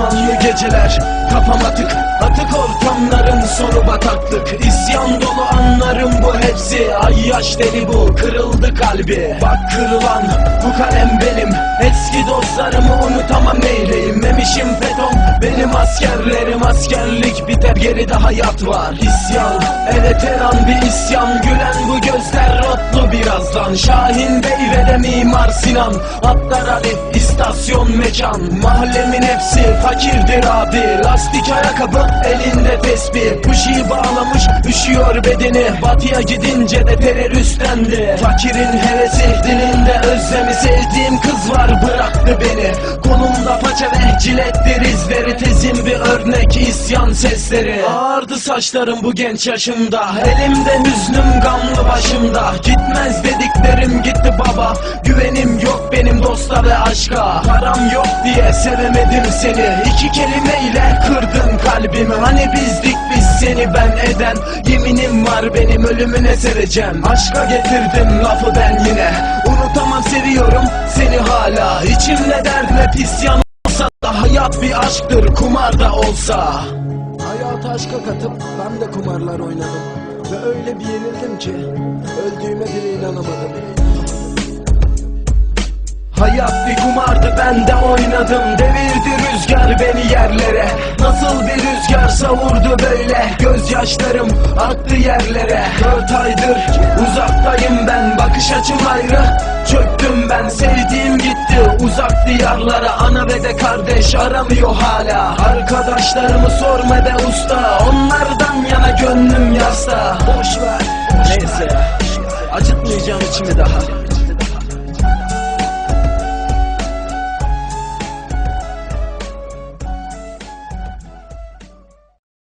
dolu geceler Kafam atık ortamların sonu bataklık İsyan dolu anlarım bu hepsi Ay yaş deli bu kırıldı kalbi. Bak kırılan bu kalem benim Eski dostlarımı unutamam neyleyim Memişim beton. Benim askerlerim Askerlik biter geride hayat var. İsyan evet her an bir isyan Gülen bu gözler rotlu birazdan. Şahin Bey ve de Mimar Sinan Atlar Ali istasyon mekan Mahallemin hepsi fakirdir abi. Lastik ayakkabı elinde tesbih. Puşi bağlamış üşüyor bedeni. Batıya gidince de teröristlendi Fakirin hevesi dilinde özlemi Sevdiğim kız var bıraktı beni. Kolumda paça ve cilettir izleri Tezim bir örnek isyan sesleri. Ağardı saçlarım bu genç yaşımda. Elimde hüznüm gamlı başımda. Gitmez dediklerim gitti baba. Güvenim yok benim aşka Param yok diye sevemedim seni. İki kelimeyle kırdın kalbimi. Hani bizdik biz seni ben eden. Yeminim var benim ölümüne seveceğim. Aşka getirdim lafı ben yine. Unutamam seviyorum seni hala. İçimde dert ve isyan olsa da Hayat bir aşktır kumar da olsa. Hayatı aşka katıp ben de kumarlar oynadım. Ve öyle bir yenildim ki Öldüğüme bile inanamadım Hayat bir kumardı ben de oynadım. Devirdi rüzgar beni yerlere. Nasıl bir rüzgar savurdu böyle? Gözyaşlarım aktı yerlere. Dört aydır uzaktayım ben Bakış açım ayrı. Çöktüm ben sevdiğim gitti. Uzak diyarlara ana ve de kardeş aramıyor hala. Arkadaşlarımı sorma be usta. Onlardan yana gönlüm yasta. Boş ver. Neyse acıtmayacağım içimi daha